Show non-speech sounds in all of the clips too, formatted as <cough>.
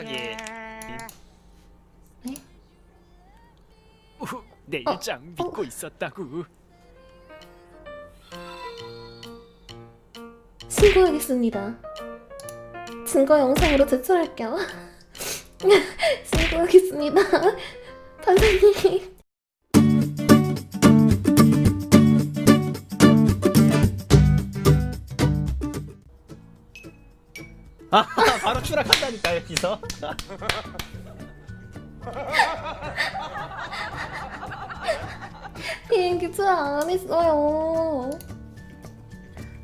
일장에 네? 내 일장 어? 믿고 어? 있었다고 신고하겠습니다 증거 영상으로 제출할게요 <laughs> 신고하겠습니다 <laughs> 판사님 아 <laughs> 바로 추락한다니까 여기서. <laughs> 비행기 출항 안 했어요.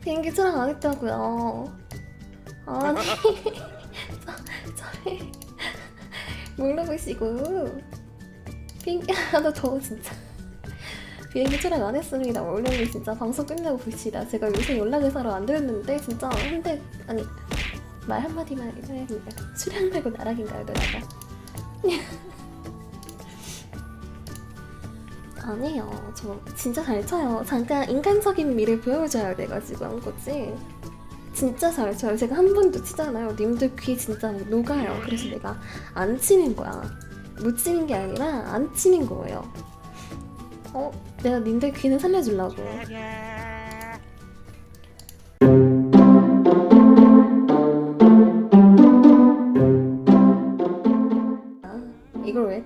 비행기 출항 안 했다고요. 아니, <laughs> 저, 저희 모르고시고 비행기 하나 더 진짜. 비행기 출항 안 했습니다. 원래는 진짜 방송 끝나고 봅시다. 제가 요새 연락을 서로 안 드렸는데 진짜 근데 아니 말 한마디만 해야겠다. 출항 말고 나락인가요, 누나가? 아니에요. 저 진짜 잘 쳐요. 잠깐 인간적인 미를 보여줘야 돼가지고 한 거지. 진짜 잘 쳐요. 제가 한 번도 치잖아요. 님들 귀 진짜 녹아요. 그래서 내가 안 치는 거야. 못 치는 게 아니라 안 치는 거예요. 어? 내가 님들 귀는 살려주려고. 이걸 왜?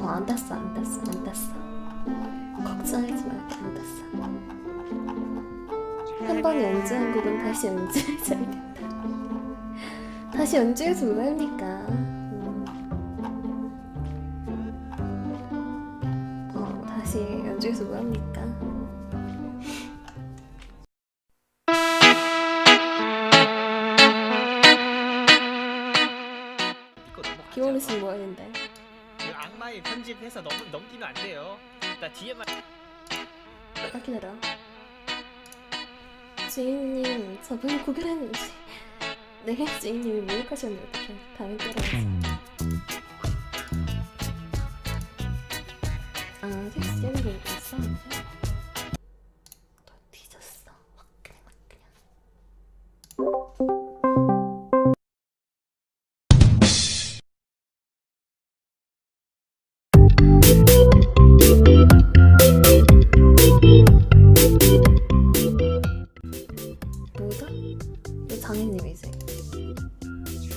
어, 안 땄어, 안 땄어, 안 땄어. 걱정하지 마, 안 땄어. 한 번에 연주한 곡은 다시 연주해줘야겠다. 다시 연주해서 왜 합니까? 다시 연주해서 뭐 합니까? 씨뭐 했는데? 그 악마의 편집해서 넘 넘기면 안 돼요. 나 뒤에만. 딱 기다려. 주인님, 저번에 구별했는지. <laughs> 네, 주인님이 모욕하셨는데 어떡해. 다음에 때려야지. 아, 섹시 하는 게 있어?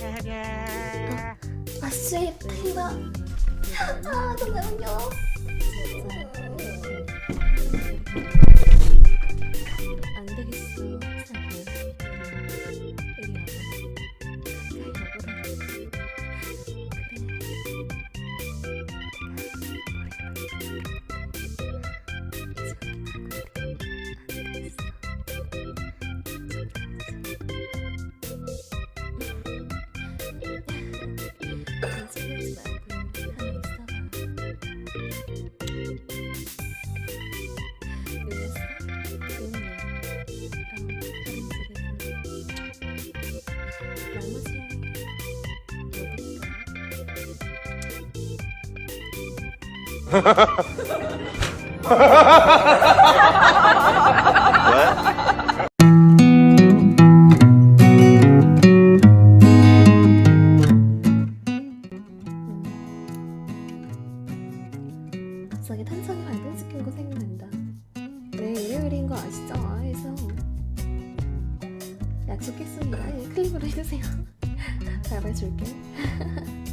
아, 아, 씨, 대박. 아, 잠깐만요. 갑자기 탄창이 발동시킨 거 생각난다. 내일 일요일인 거 아시죠? 해서 약속했습니다. 예, 클립으로 해주세요. <laughs> 잘 봐줄게. <laughs>